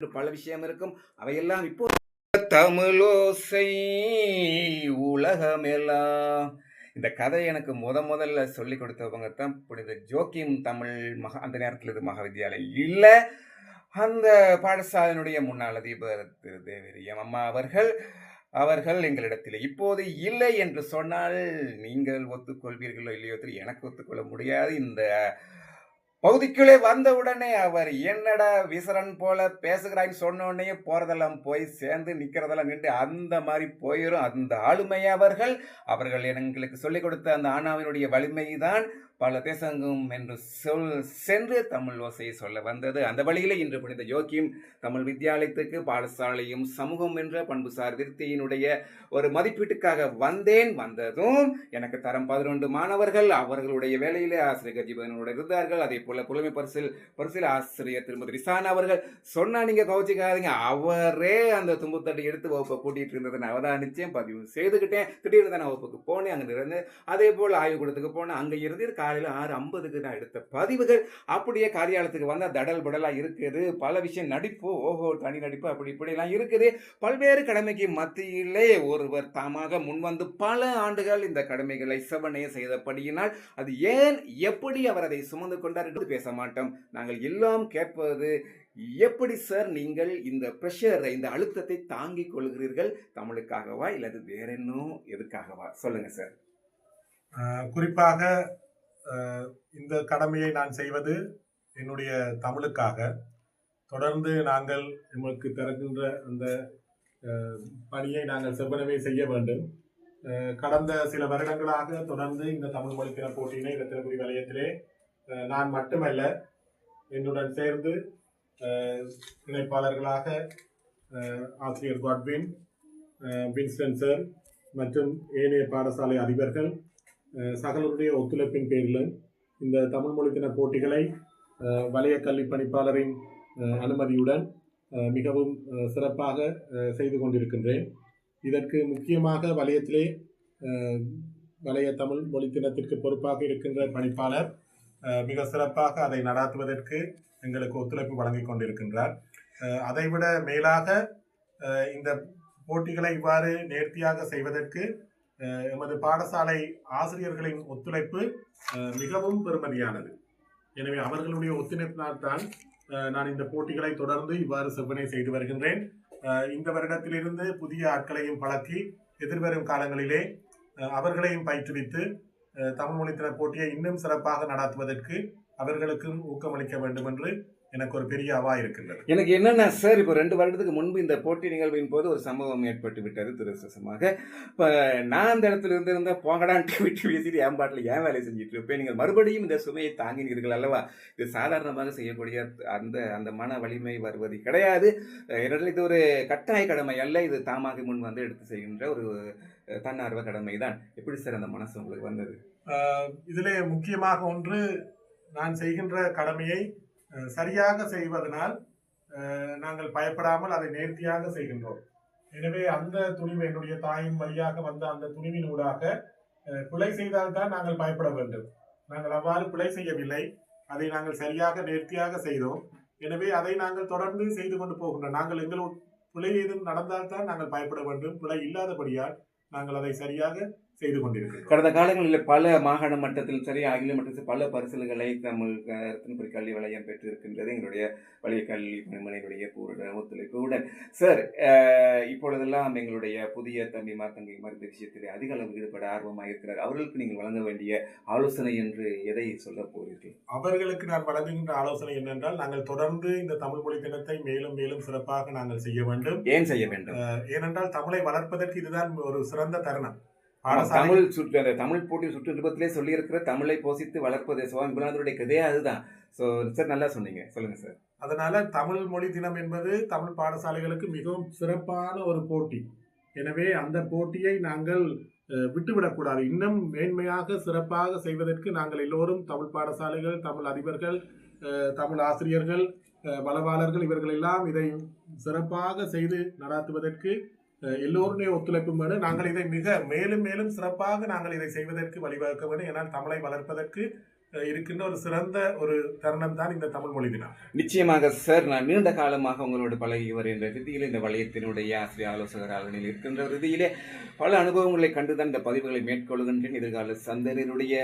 பல விஷயம் இருக்கும். அவையெல்லாம் இப்போ தமிழோசை உலகமெல்லாம். இந்த கதை எனக்கு முத முதல்ல சொல்லி கொடுத்தவங்க தான் புனித ஜோக்கியம் தமிழ் மகா அந்த நேரத்தில் இது மகாவித்யாலயம் இல்லை. அந்த பாடசாலையினுடைய முன்னாள் அதிபர் திரு தேவரியம் அம்மா அவர்கள் அவர்கள் எங்களிடத்தில் இப்போது இல்லை என்று சொன்னால் நீங்கள் ஒத்துக்கொள்வீர்களோ இல்லையோ தெரியும் எனக்கு ஒத்துக்கொள்ள முடியாது. இந்த பகுதிக்குள்ளே வந்தவுடனே அவர் என்னடா விசரன் போல பேசுகிறான்னு சொன்ன உடனே போறதெல்லாம் போய் சேர்ந்து நிக்கிறதெல்லாம் நின்று அந்த மாதிரி போயிடும் அந்த ஆளுமை அவர்கள் அவர்கள் எங்களுக்கு சொல்லிக் கொடுத்த அந்த ஆணாவினுடைய வலிமை தான் பல தேசங்கும் என்று சொல் சென்று தமிழ் ஓசை சொல்ல வந்தது. அந்த வழியிலே இன்று புனித ஜோக்கியம் தமிழ் வித்தியாலயத்துக்கு பாடசாலையும் சமூகம் என்ற பண்புசார் விருத்தியினுடைய ஒரு மதிப்பீட்டுக்காக வந்தேன். வந்ததும் எனக்கு தரம் பதினொன்று மாணவர்கள். அவர்களுடைய வேலையிலே ஆசிரியர் ஜீவனோடு இருந்தார்கள். அதே போல புலமை பரிசில் பரிசில் ஆசிரியர் திருமதி ரிசான் அவர்கள் சொன்னா நீங்க கவச்சிக்காதீங்க அவரே அந்த தும்புத்தட்டை எடுத்து வகுப்பை கூட்டிட்டு இருந்ததை நான் அவதானிச்சேன் பதிவு செய்துக்கிட்டேன். திடீர்னு தான் நான் வகுப்புக்கு போனேன் அங்கே இருந்து. அதே போல் ஆய்வுக்கூடத்துக்கு போனேன். அங்கே இருந்து காலையில் ஆறு ஐம்பதுக்கு நான் எடுத்த பதிவுகள். அப்படியே காரியாலயத்துக்கு வந்தால் தடல் புடலாக இருக்குது. பல விஷயம் நடிப்பு ஓஹோ தனி நடிப்பு அப்படி இப்படிலாம் இருக்குது. பல்வேறு கடமைக்கு மத்தியிலே ஒருவர் தாமாக முன்வந்து பல ஆண்டுகள் இந்த கடமைகளை செவனைய செய்தபடியினால் அது ஏன் எப்படி அவர் அதை சுமந்து கொண்டார் என்று பேச மாட்டோம். நாங்கள் எல்லாம் கேட்பது எப்படி சார் நீங்கள் இந்த ப்ரெஷரை இந்த அழுத்தத்தை தாங்கிக் கொள்கிறீர்கள்? தமிழுக்காகவா இல்லது வேற இன்னும் எதுக்காகவா? சொல்லுங்க சார். குறிப்பாக இந்த கடமையை நான் செய்வது என்னுடைய தமிழுக்காக. தொடர்ந்து நாங்கள் எங்களுக்கு திறக்கின்ற அந்த பணியை நாங்கள் செவ்வனவே செய்ய வேண்டும். கடந்த சில வருடங்களாக தொடர்ந்து இந்த தமிழ் மொழி தின போட்டியினை இரத்தினபுரி வலயத்திலே நான் மட்டுமல்ல என்னுடன் சேர்ந்து இணைப்பாளர்களாக ஆசிரியர் காட்வின் ஆஹ், வின்ஸ்டன் சார் மற்றும் ஏனைய பாடசாலை அதிபர்கள் சகலருடைய ஒத்துழைப்பின் பேரில் இந்த தமிழ் மொழி தின போட்டிகளை வலய கல்வி பணிப்பாளரின் அனுமதியுடன் மிகவும் சிறப்பாக செய்து கொண்டிருக்கின்றேன். இதற்கு முக்கியமாக வலயத்திலே வலய தமிழ் மொழி தினத்திற்கு பொறுப்பாக இருக்கின்ற பணிப்பாளர் மிக சிறப்பாக அதை நடாத்துவதற்கு எங்களுக்கு ஒத்துழைப்பு வழங்கிக் கொண்டிருக்கின்றார். அதைவிட மேலாக இந்த போட்டிகளை இவ்வாறு நேர்த்தியாக செய்வதற்கு எமது பாடசாலை ஆசிரியர்களின் ஒத்துழைப்பு மிகவும் பெருமதியானது. எனவே அவர்களுடைய ஒத்துழைப்பினால்தான் நான் இந்த போட்டிகளை தொடர்ந்து இவ்வாறு செவ்வனை செய்து வருகின்றேன். இந்த வருடத்திலிருந்து புதிய ஆட்களையும் பழக்கி எதிர்வரும் காலங்களிலே அவர்களையும் பயிற்றுவித்து தமிழ் மொழித்தின போட்டியை இன்னும் சிறப்பாக நடாத்துவதற்கு அவர்களுக்கும் ஊக்கமளிக்க வேண்டும் என்று எனக்கு ஒரு பெரிய அவா இருக்கின்றது. எனக்கு என்னன்னா சார் இப்போ ரெண்டு வருடத்துக்கு முன்பு இந்த போட்டி நிகழ்வின் போது ஒரு சம்பவம் ஏற்பட்டு விட்டது துரதிருஷ்டமாக இப்போ நான் அந்த இடத்துல இருந்து இருந்தால் போங்கடான்ட்டு விட்டு வீசிட்டு என் பாட்டில் ஏன் வேலை செஞ்சுட்டு இருப்பேன்? நீங்கள் மறுபடியும் இந்த சுமையை தாங்கினீர்கள் அல்லவா? இது சாதாரணமாக செய்யக்கூடிய அந்த அந்த மன வலிமை வருவது கிடையாது. என்னிடம் இது ஒரு கட்டாய கடமை அல்ல. இது தாமாக முன் வந்து எடுத்து செய்கின்ற ஒரு தன்னார்வ கடமை தான் எப்படி சார் அந்த மனசு உங்களுக்கு வந்தது? இதிலே முக்கியமாக ஒன்று நான் செய்கின்ற கடமையை சரியாக செய்வதனால் நாங்கள் பயப்படாமல் அதை நேர்த்தியாக செய்கின்றோம். எனவே அந்த துணிவு என்னுடைய தாயின் வழியாக வந்த அந்த துணிவின் ஊடாக பிழை செய்தால்தான் நாங்கள் பயப்பட வேண்டும். நாங்கள் அவ்வாறு பிழை செய்யவில்லை. அதை நாங்கள் சரியாக நேர்த்தியாக செய்தோம். எனவே அதை நாங்கள் தொடர்ந்து செய்து கொண்டு போகின்றோம். நாங்கள் எங்கள் பிழை ஏதும் நடந்தால்தான் நாங்கள் பயப்பட வேண்டும். பிழை இல்லாதபடியால் நாங்கள் அதை சரியாக செய்து கொண்டிருக்கிறோம். கடந்த காலங்களில் பல மாகாண மட்டத்தில் சரி அகில மட்டத்தில் பல பரிசல்களை தமிழ் அஹ், ரத்தினபுரி கல்வி வலயம் பெற்று இருக்கின்றது எங்களுடைய வலிய கல்வி பணிமனைகளுடைய பூரண ஒத்துழைப்புடன் சார் இப்பொழுதெல்லாம் எங்களுடைய புதிய தம்பிமார் தங்கைமார் இந்த விஷயத்திலே அதிக அளவு ஈடுபட ஆர்வமாக இருக்கிறார். அவர்களுக்கு நீங்கள் வழங்க வேண்டிய ஆலோசனை என்று எதை சொல்ல போகிறீர்கள்? அவர்களுக்கு நான் வழங்குகின்ற ஆலோசனை என்னென்றால் நாங்கள் தொடர்ந்து இந்த தமிழ் மொழி தினத்தை மேலும் மேலும் சிறப்பாக நாங்கள் செய்ய வேண்டும். ஏன் செய்ய வேண்டும்? ஏனென்றால் தமிழை வளர்ப்பதற்கு இதுதான் ஒரு சிறந்த தருணம். தமிழ் சுற்று அந்த தமிழ் போட்டி சுற்றுப்பத்திலே சொல்லியிருக்கிற தமிழை போசித்து வளர்ப்பது சுவாமி குருநாதருடைய கதையே அதுதான். ஸோ சார் நல்லா சொன்னீங்க. சொல்லுங்க சார். அதனால தமிழ் மொழி தினம் என்பது தமிழ் பாடசாலைகளுக்கு மிகவும் சிறப்பான ஒரு போட்டி. எனவே அந்த போட்டியை நாங்கள் விட்டுவிடக்கூடாது இன்னும் மேன்மையாக சிறப்பாக செய்வதற்கு நாங்கள் எல்லோரும் தமிழ் பாடசாலைகள் தமிழ் அதிபர்கள் தமிழ் ஆசிரியர்கள் வளவாளர்கள் இவர்கள் எல்லாம் இதை சிறப்பாக செய்து நடாத்துவதற்கு எல்லோருடைய ஒத்துழைப்பும் வேணும். நாங்கள் இதை மிக மேலும் மேலும் சிறப்பாக நாங்கள் இதை செய்வதற்கு வழிவகுக்க வேண்டும் ஏன்னால் தமிழை வளர்ப்பதற்கு இருக்கின்ற ஒரு சிறந்த ஒரு தருணம் தான் இந்த தமிழ் மொழி தினம். நிச்சயமாக சார் நான் நீண்ட காலமாக உங்களோடு பழகி வருகின்ற ரீதியில் இந்த வளையத்தினுடைய ஆசிரியர் ஆலோசகராக இருக்கின்ற ரீதியிலே பல அனுபவங்களை கண்டுதான் இந்த பதிவுகளை மேற்கொள்கின்றேன். எதிர்கால சந்ததியினுடைய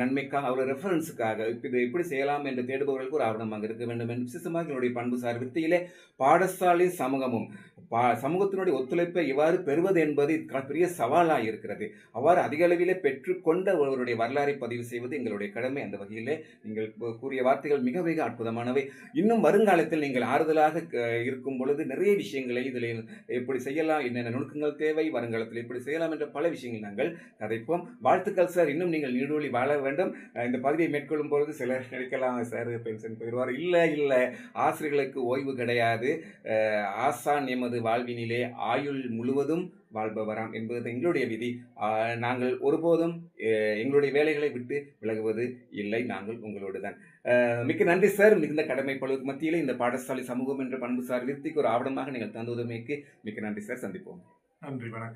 நன்மைக்காக அவர் ரெஃபரன்ஸுக்காக இது எப்படி செய்யலாம் என்று தேடுபவர்களுக்கு ஒரு ஆவணமாக இருக்க வேண்டும் என்று விசேஷமாக என்னுடைய பண்புசார் வித்தியிலே பாடசாலை சமூகமும் பா சமூகத்தினுடைய ஒத்துழைப்பை இவ்வாறு பெறுவது என்பது பெரிய சவாலாக இருக்கிறது. அவ்வாறு அதிக அளவிலே பெற்றுக்கொண்ட ஒருவருடைய வரலாறை பதிவு செய்வது எங்களுடைய கடமை அந்த வகையிலே நீங்கள் கூறிய வார்த்தைகள் மிக மிக அற்புதமானவை. இன்னும் வருங்காலத்தில் நீங்கள் ஆறுதலாக க- இருக்கும் பொழுது நிறைய விஷயங்களை இதில் எப்படி செய்யலாம் என்னென்ன நுணுக்கங்கள் தேவை வருங்காலத்தில் எப்படி செய்யலாம் என்ற பல விஷயங்கள் நாங்கள் கதைப்போம். வாழ்த்துக்கள் சார். இன்னும் நீங்கள் நீடூழி வாழ வேண்டும். இந்த பதவியை மேற்கொள்ளும் பொழுது சிலர் நினைக்கலாம் சார் பென்ஷன் போயிடுவார் இல்லை இல்லை. ஆசிரியர்களுக்கு ஓய்வு கிடையாது. ஆசான் எமது வாழ்வினிலே ஆயுள் முழுவதும் வாழ்பவராம் என்பது எங்களுடைய விதி. நாங்கள் ஒருபோதும் எங்களுடைய வேலைகளை விட்டு விலகுவது இல்லை. நாங்கள் உங்களோடு தான் மிக்க நன்றி சார் மிகுந்த கடமை பழுவுக்கு மத்தியில் இந்த பாடசாலை சமூகம் என்ற பண்புசார் விருத்திக்கு ஒரு ஆவணமாக நீங்கள் தந்துவதமைக்கு மிக்க நன்றி சார் சந்திப்போம். நன்றி வணக்கம்.